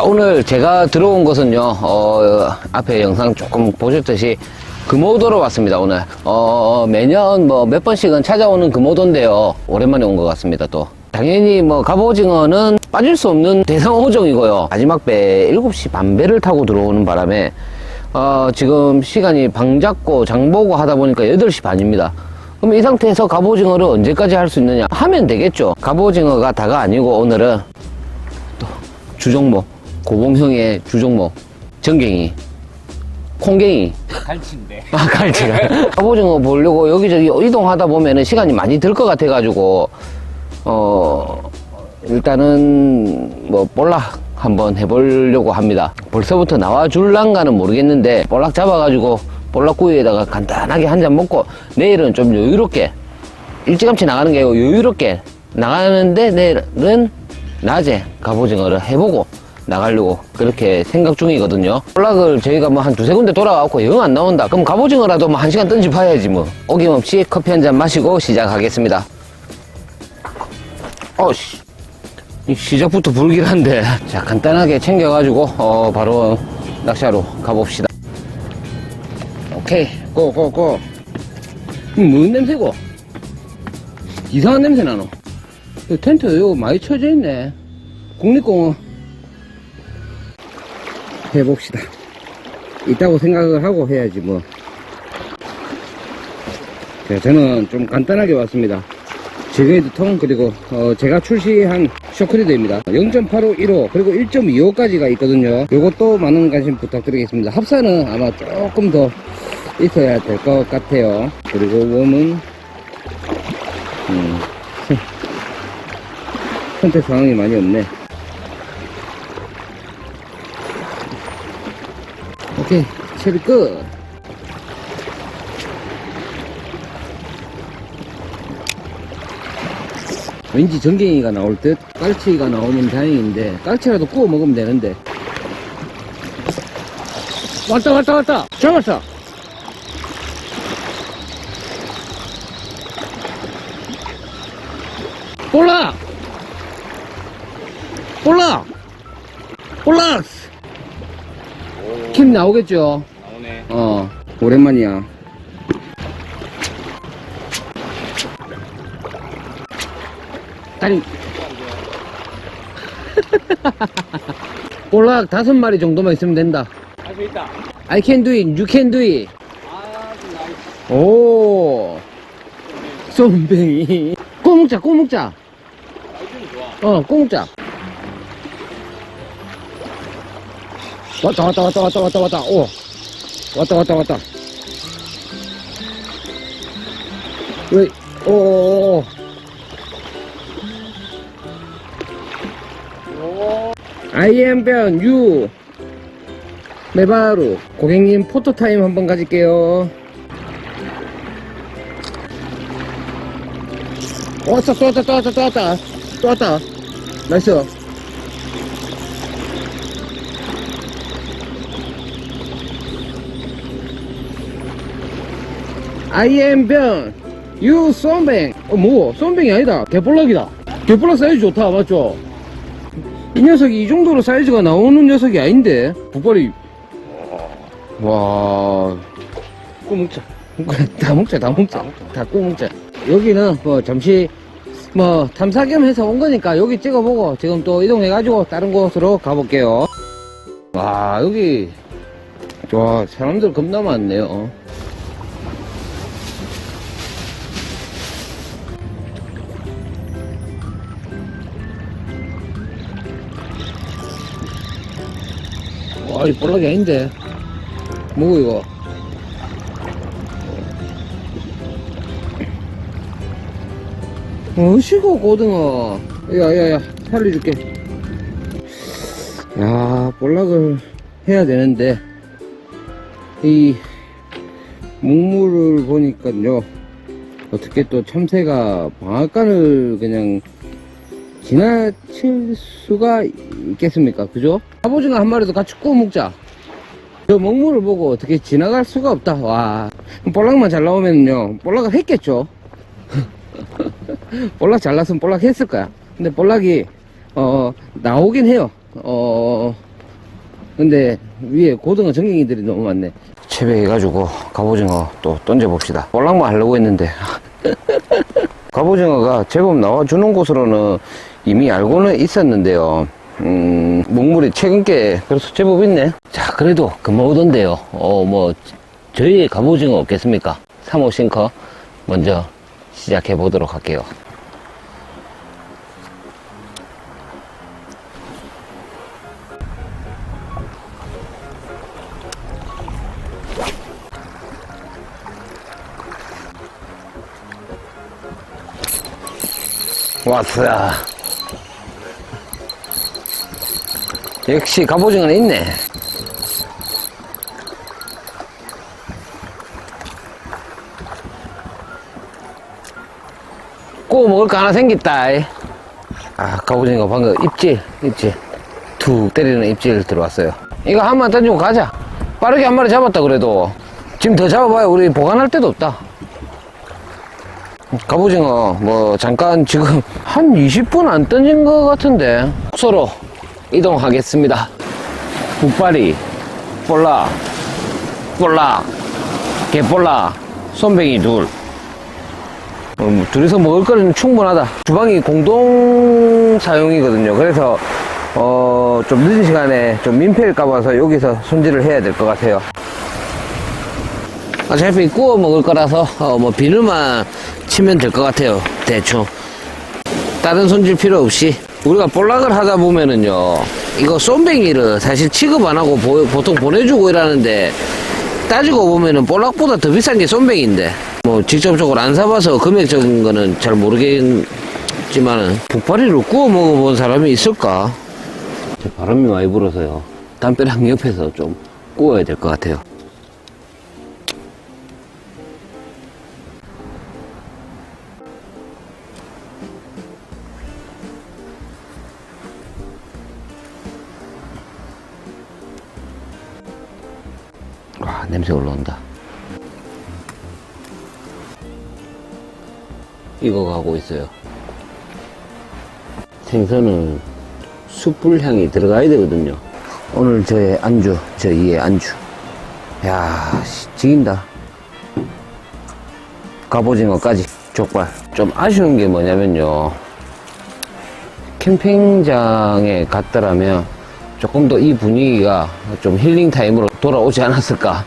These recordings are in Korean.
자, 오늘 제가 들어온 곳은요, 어, 앞에 영상 조금 보셨듯이 금오도로 왔습니다, 오늘. 어, 매년 뭐 몇 번씩은 찾아오는 금오도인데요. 오랜만에 온 것 같습니다, 또. 당연히 뭐 갑오징어는 빠질 수 없는 대상어종이고요. 마지막 배 7시 반 배를 타고 들어오는 바람에 어, 지금 시간이 방 잡고 장 보고 하다 보니까 8시 반입니다. 그럼 이 상태에서 갑오징어를 언제까지 할 수 있느냐? 하면 되겠죠. 갑오징어가 다가 아니고 오늘은 또 주종목, 고봉형의 주종목, 전갱이, 콩갱이, 갈치인데. 아, 갈치가. 갑오징어 보려고 여기저기 이동하다 보면은 시간이 많이 들 것 같아 가지고, 어, 일단은 뭐 볼락 한번 해보려고 합니다. 벌써부터 나와줄란가는 모르겠는데, 볼락 잡아가지고 볼락구이에다가 간단하게 한 잔 먹고, 내일은 좀 여유롭게, 일찌감치 나가는 게 아니고 여유롭게 나가는데, 내일은 낮에 갑오징어를 해보고, 나가려고 그렇게 생각 중이거든요. 볼락을 저희가 뭐 한 두세 군데 돌아가고 영 안 나온다. 그럼 갑오징어라도 뭐 한 시간 던지 봐야지 뭐. 어김없이 커피 한 잔 마시고 시작하겠습니다. 어씨. 이 시작부터 불길한데. 자, 간단하게 챙겨가지고, 어, 바로 낚시하러 가봅시다. 오케이. 고, 고, 고. 음, 뭔 냄새고? 이상한 냄새 나노. 이 텐트 이거 많이 쳐져 있네. 국립공원. 해봅시다. 있다고 생각을 하고 해야지 뭐. 네, 저는 좀 간단하게 왔습니다. 지그헤드 통 그리고 어, 제가 출시한 쇼크리드입니다. 0.8515 그리고 1.25까지가 있거든요. 요것도 많은 관심 부탁드리겠습니다. 합사는 아마 조금 더 있어야 될 것 같아요. 그리고 웜은 음, 선택 상황이 많이 없네. 오케이. 처리 끝. 왠지 전갱이가 나올 듯? 깔치가 나오면 다행인데 깔치라도 구워 먹으면 되는데. 왔다 왔다 왔다. 잡았어 볼락 볼락 킴 나오겠죠 나오네. 어, 오랜만이야. 다리. 볼락 다섯 마리 정도만 있으면 된다. 할 수 있다. I can do it, you can do it. 아, 나이스. 오, 쏨뱅이. 꼬 먹자, 꼬 먹자. 아이템 좋아. 어, 꼬 먹자. 왔다, 왔다, 왔다, 왔다, 왔다, 왔다. 오. 왔다, 왔다, 왔다. 왜, 오, 오, 오. 오. I am 변, 유. 메바루. 고객님 포토타임 한번 가질게요. 왔어, 또 왔다, 또 왔다, 또 왔다. 또 왔다. 나이스. I am 변, 유 쏨뱅. 어, 뭐, 쏨뱅이 아니다. 개볼락이다. 개볼락 사이즈 좋다, 맞죠? 이 녀석이 이 정도로 사이즈가 나오는 녀석이 아닌데. 북발이 와. 꼭 먹자. 다 먹자 다 먹자. 다꼭 먹자. 여기는 뭐 잠시 뭐 탐사 겸 해서 온 거니까 여기 찍어보고 지금 또 이동해 가지고 다른 곳으로 가볼게요. 와 여기. 와 사람들 겁나 많네요 와, 이 볼락이 아닌데. 뭐고, 이거? 어시고, 고등어. 야, 야, 야, 살려줄게. 야, 볼락을 해야 되는데, 이, 목물을 보니까요, 어떻게 또 참새가 방앗간을 그냥 지나칠 수가 있겠습니까? 그죠? 갑오징어 한 마리도 같이 구워 먹자. 저 먹물을 보고 어떻게 지나갈 수가 없다. 와. 볼락만 잘 나오면요. 볼락을 했겠죠. 볼락 잘 나왔으면 볼락 했을 거야. 근데 볼락이, 어, 나오긴 해요. 어, 근데 위에 고등어 전갱이들이 너무 많네. 채배해가지고 갑오징어 또 던져봅시다. 볼락만 하려고 했는데. 갑오징어가 제법 나와주는 곳으로는 이미 알고는 있었는데요. 음, 먹물이 최근 게 그래서 제법 있네. 자, 그래도 금방 오던데요. 어, 뭐, 저희의 갑오징어 없겠습니까? 3호 싱커 먼저 시작해 보도록 할게요. 왔어. 역시 갑오징어는 있네. 구워 먹을 거 하나 생겼다. 아, 갑오징어 방금 입질, 입질. 툭 때리는 입질 들어왔어요. 이거 한 마리 던지고 가자. 빠르게 한 마리 잡았다, 그래도. 지금 더 잡아봐요. 우리 보관할 데도 없다. 갑오징어 뭐 잠깐 지금 한 20분 안 던진 것 같은데 숙소로 이동하겠습니다. 북발이 볼락 볼락 개볼락 손뱅이 둘. 어, 뭐 둘이서 먹을 거리는 충분하다. 주방이 공동 사용이거든요. 그래서 어, 좀 늦은 시간에 좀 민폐일까 봐서 여기서 손질을 해야 될 것 같아요. 어차피 구워 먹을 거라서 어, 뭐 비늘만 치면 될 것 같아요. 대충. 다른 손질 필요 없이 우리가 볼락을 하다 보면은요 이거 쏨뱅이를 사실 취급 안 하고 보, 보통 보내주고 이러는데 따지고 보면은 볼락보다 더 비싼 게 쏨뱅이인데. 뭐 직접적으로 안 사봐서 금액적인 거는 잘 모르겠지만은 북파리를 구워 먹어본 사람이 있을까? 바람이 많이 불어서요. 담벼락 옆에서 좀 구워야 될 것 같아요 냄새 올라온다. 익어가고 있어요. 생선은 숯불 향이 들어가야 되거든요. 오늘 저의 안주 저희의 안주. 야 씨, 지긴다. 갑오징어까지 족발. 좀 아쉬운 게 뭐냐면요. 캠핑장에 갔더라면 조금 더 이 분위기가 좀 힐링 타임으로 돌아오지 않았을까.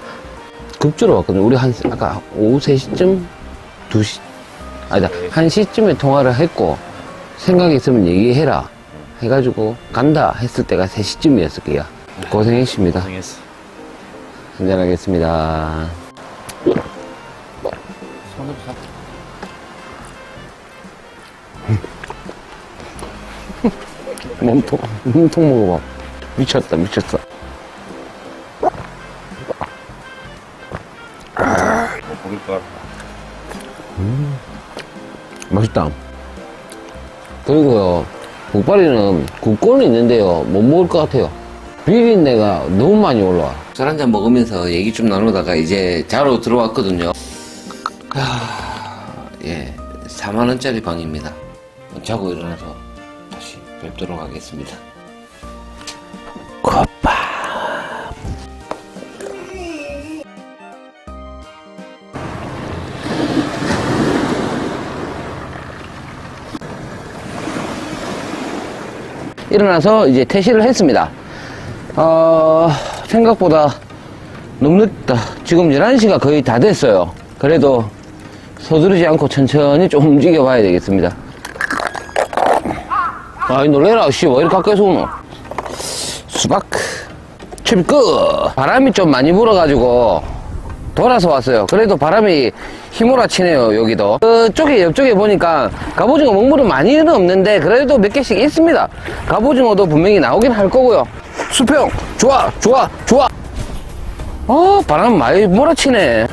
급주로 왔거든요. 우리 한, 아까 오후 3시쯤? 2시? 아니다. 1시쯤에 통화를 했고, 생각이 있으면 얘기해라. 해가지고, 간다 했을 때가 3시쯤이었을 거야. 고생했습니다. 고생했어. 한잔하겠습니다. 몸통, 몸통 먹어봐. 미쳤다, 미쳤어. 먹을 거. 맛있다. 그리고요, 국발이는 굽고는 있는데요, 못 먹을 것 같아요. 비린내가 너무 많이 올라와. 술 한잔 먹으면서 얘기 좀 나누다가 이제 자러 들어왔거든요. 하, 예, 4만원짜리 방입니다. 자고 일어나서 다시 뵙도록 하겠습니다. 컵밥. 일어나서 이제 퇴실을 했습니다. 어, 생각보다 너무 늦다. 지금 11시가 거의 다 됐어요. 그래도 서두르지 않고 천천히 좀 움직여 봐야 되겠습니다. 아이, 놀래라. 씨, 왜 이렇게 가까이서 오노? 수박. 채비 끝! 바람이 좀 많이 불어가지고 돌아서 왔어요. 그래도 바람이 휘몰아치네요, 여기도. 그쪽에, 옆쪽에 보니까 갑오징어 먹물은 많이는 없는데 그래도 몇 개씩 있습니다. 갑오징어도 분명히 나오긴 할 거고요. 수평! 좋아! 좋아! 좋아! 아, 바람 많이 몰아치네.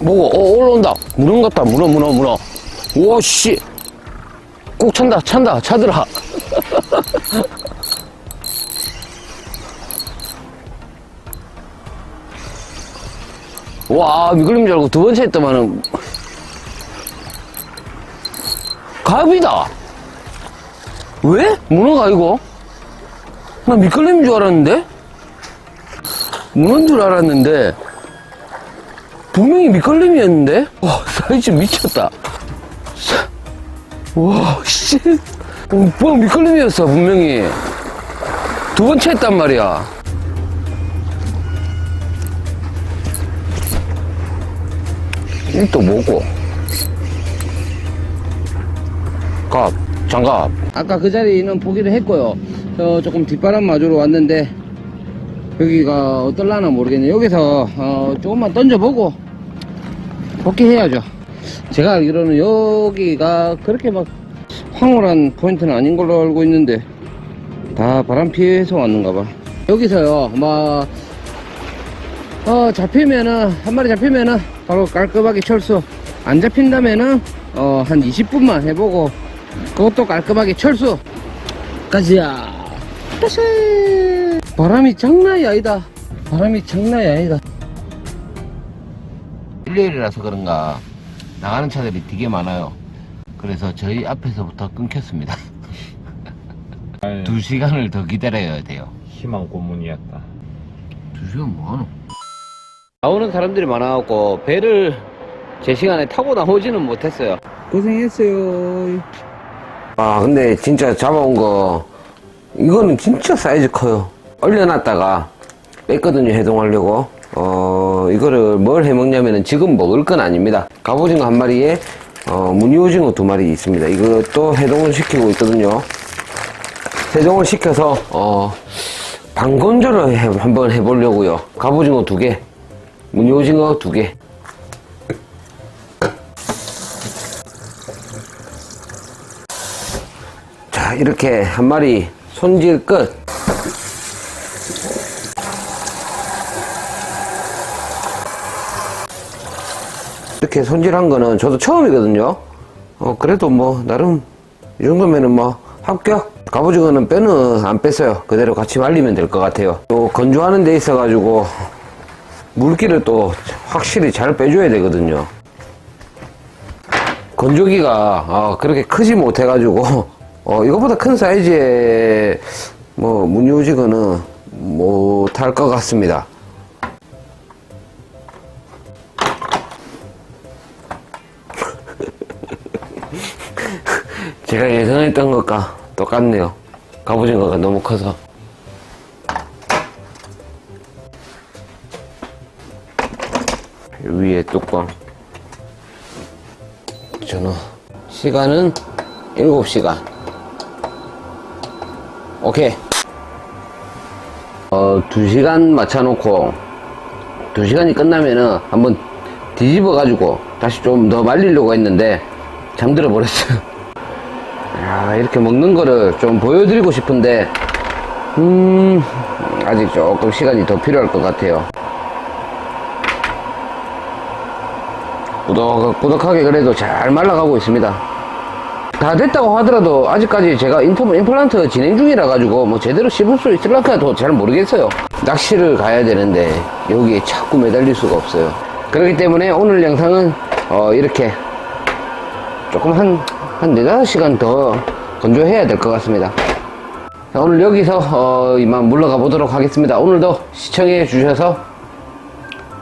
뭐고? 어, 올라온다. 물은 같다. 물어, 물어, 물어. 오, 씨. 꼭 찬다, 찬다, 차더라. 와, 미끌림 줄 알고 두 번째 했더만은, 갑이다! 왜? 문어가 아니고? 나 미끌림인 줄 알았는데? 문어인 줄 알았는데, 분명히 미끌림이었는데? 와, 사이즈 미쳤다. 사- 와, 씨. 어, 뭐 미끌림이었어, 분명히. 두 번째 했단 말이야. 이또 뭐고? 갑, 장갑. 아까 그 자리는 보기로 했고요. 저 조금 뒷바람 맞으러 왔는데, 여기가 어떨라나 모르겠네. 여기서, 어, 조금만 던져보고, 복귀해야죠. 제가 알기로는 여기가 그렇게 막 황홀한 포인트는 아닌 걸로 알고 있는데, 다 바람 피해서 왔는가 봐. 여기서요, 막, 어, 잡히면은, 한 마리 잡히면은, 바로 깔끔하게 철수. 안 잡힌다면은, 어, 한 20분만 해보고, 그것도 깔끔하게 철수. 가자. 빠시 바람이 장난이 아니다. 바람이 장난이 아니다. 일요일이라서 그런가, 나가는 차들이 되게 많아요. 그래서 저희 앞에서부터 끊겼습니다. 아유, 두 시간을 더 기다려야 돼요. 희망 고문이었다. 두 시간 뭐하노? 나오는 사람들이 많아갖고 배를 제 시간에 타고 나오지는 못했어요. 고생했어요. 아 근데 진짜 잡아온 거 이거는 진짜 사이즈 커요. 얼려놨다가 뺐거든요 해동하려고. 어 이거를 뭘 해먹냐면은 지금 먹을 건 아닙니다. 갑오징어 한 마리에 어, 무늬오징어 두 마리 있습니다. 이것도 해동을 시키고 있거든요. 세정을 시켜서 어 방건조를 해- 한번 해보려고요. 갑오징어 두 개, 무늬오징어 두 개. 자 이렇게 한 마리 손질 끝. 이렇게 손질한 거는 저도 처음이거든요. 어, 그래도 뭐, 나름, 이 정도면은 뭐, 합격. 갑오징어는 뼈는 안 뺐어요. 그대로 같이 말리면 될 것 같아요. 또 건조하는 데 있어 가지고, 물기를 또 확실히 잘 빼줘야 되거든요. 건조기가, 어, 그렇게 크지 못해 가지고, 어, 이거보다 큰 사이즈의, 뭐, 무늬오징어는 못할 것 같습니다. 제가 예상했던 것과 똑같네요. 갑오징어가 너무 커서. 위에 뚜껑. 전후. 시간은 7시간. 오케이. 어, 2시간 맞춰놓고, 2시간이 끝나면은 한번 뒤집어 가지고 다시 좀 더 말리려고 했는데, 잠들어 버렸어요. 야, 이렇게 먹는 거를 좀 보여드리고 싶은데, 음, 아직 조금 시간이 더 필요할 것 같아요. 꾸덕, 꾸덕하게 그래도 잘 말라가고 있습니다. 다 됐다고 하더라도 아직까지 제가 인프, 임플란트 진행 중이라 가지고 뭐 제대로 씹을 수 있을까도 잘 모르겠어요. 낚시를 가야 되는데 여기에 자꾸 매달릴 수가 없어요. 그렇기 때문에 오늘 영상은 어, 이렇게 조금 한, 한 4, 5시간 더 건조해야 될 것 같습니다. 자, 오늘 여기서, 어, 이만 물러가 보도록 하겠습니다. 오늘도 시청해 주셔서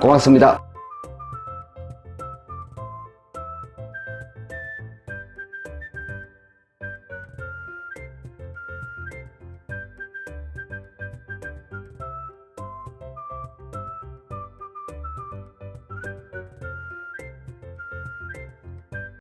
고맙습니다.